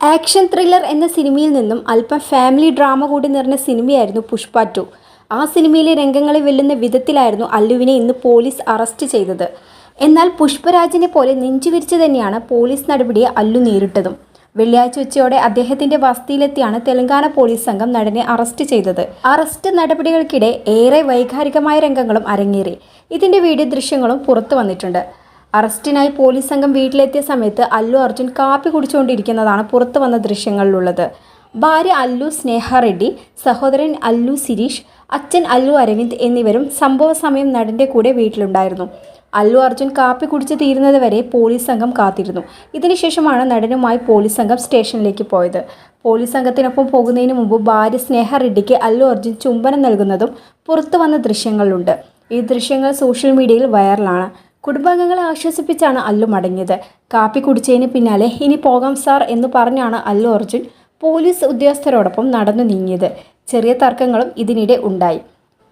Action thriller എന്ന സിനിമയിൽ നിന്നും അല്പം ഫാമിലി ഡ്രാമ കൂടി നിറഞ്ഞ സിനിമയായിരുന്നു പുഷ്പ ടു. ആ സിനിമയിലെ രംഗങ്ങളെ വെല്ലുന്ന വിധത്തിലായിരുന്നു അല്ലുവിനെ ഇന്ന് പോലീസ് അറസ്റ്റ് ചെയ്തത്. എന്നാൽ പുഷ്പരാജിനെ പോലെ നെഞ്ചുവിരിച്ച് തന്നെയാണ് പോലീസ് നടപടിയെ അല്ലു നേരിട്ടതും. വെള്ളിയാഴ്ച ഉച്ചയോടെ അദ്ദേഹത്തിന്റെ വസതിയിലെത്തിയാണ് തെലങ്കാന പോലീസ് സംഘം നടനെ അറസ്റ്റ് ചെയ്തത്. അറസ്റ്റ് നടപടികൾക്കിടെ ഏറെ വൈകാരികമായ രംഗങ്ങളും അരങ്ങേറി. ഇതിന്റെ വീഡിയോ ദൃശ്യങ്ങളും പുറത്തു വന്നിട്ടുണ്ട്. അറസ്റ്റിനായി പോലീസ് സംഘം വീട്ടിലെത്തിയ സമയത്ത് അല്ലു അർജുൻ കാപ്പി കുടിച്ചുകൊണ്ടിരിക്കുന്നതാണ് പുറത്തു വന്ന ദൃശ്യങ്ങളിലുള്ളത്. ഭാര്യ അല്ലു സ്നേഹ റെഡ്ഡി സഹോദരൻ അല്ലു സിരീഷ് അച്ഛൻ അല്ലു അരവിന്ദ് എന്നിവരും സംഭവ സമയം നടന്റെ കൂടെ വീട്ടിലുണ്ടായിരുന്നു. അല്ലു അർജുൻ കാപ്പി കുടിച്ച് തീരുന്നത് വരെ പോലീസ് സംഘം കാത്തിരുന്നു. ഇതിനുശേഷമാണ് നടനുമായി പോലീസ് സംഘം സ്റ്റേഷനിലേക്ക് പോയത്. പോലീസ് സംഘത്തിനൊപ്പം പോകുന്നതിന് മുമ്പ് ഭാര്യ സ്നേഹ റെഡ്ഡിക്ക് അല്ലു അർജുൻ ചുംബനം നൽകുന്നതും പുറത്തു വന്ന ദൃശ്യങ്ങളുണ്ട്. ഈ ദൃശ്യങ്ങൾ സോഷ്യൽ മീഡിയയിൽ വൈറലാണ്. കുടുംബാംഗങ്ങളെ ആശ്വസിപ്പിച്ചാണ് അല്ലു മടങ്ങിയത്. കാപ്പി കുടിച്ചതിന് പിന്നാലെ ഇനി പോകാം സാർ എന്ന് പറഞ്ഞാണ് അല്ലു അർജുൻ പോലീസ് ഉദ്യോഗസ്ഥരോടൊപ്പം നടന്നു നീങ്ങിയത്. ചെറിയ തർക്കങ്ങളും ഇതിനിടെ ഉണ്ടായി.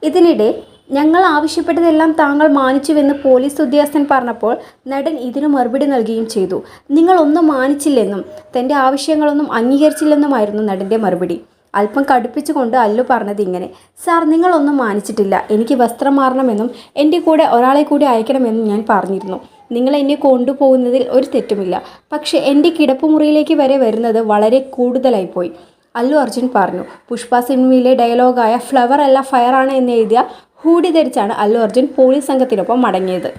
ഇതിനിടെ ഞങ്ങൾ ആവശ്യപ്പെട്ടതെല്ലാം താങ്കൾ മാനിച്ചുവെന്ന് പോലീസ് ഉദ്യോഗസ്ഥൻ പറഞ്ഞപ്പോൾ നടൻ ഇതിനു മറുപടി നൽകുകയും ചെയ്തു. നിങ്ങളൊന്നും മാനിച്ചില്ലെന്നും തന്റെ ആവശ്യങ്ങളൊന്നും അംഗീകരിച്ചില്ലെന്നുമായിരുന്നു നടന്റെ മറുപടി. അല്പം കടുപ്പിച്ചുകൊണ്ട് അല്ലു പറഞ്ഞത് ഇങ്ങനെ സാർ നിങ്ങളൊന്നും മാനിച്ചിട്ടില്ല. എനിക്ക് വസ്ത്രം മാറണമെന്നും എന്റെ കൂടെ ഒരാളെ കൂടി അയക്കണമെന്നും ഞാൻ പറഞ്ഞിരുന്നു. നിങ്ങൾ എന്നെ കൊണ്ടുപോകുന്നതിൽ ഒരു തെറ്റുമില്ല. പക്ഷേ എന്റെ കിടപ്പുമുറിയിലേക്ക് വരെ വരുന്നത് വളരെ കൂടുതലായിപ്പോയി. അല്ലു അർജുൻ പറഞ്ഞു പുഷ്പ സിനിമയിലെ ഡയലോഗായ ഫ്ലവർ അല്ല ഫയറാണ് എന്ന് എഴുതിയ ഹൂഡി ധരിച്ചാണ് അല്ലു അർജുൻ പോലീസ് സംഘത്തിനൊപ്പം മടങ്ങിയത്.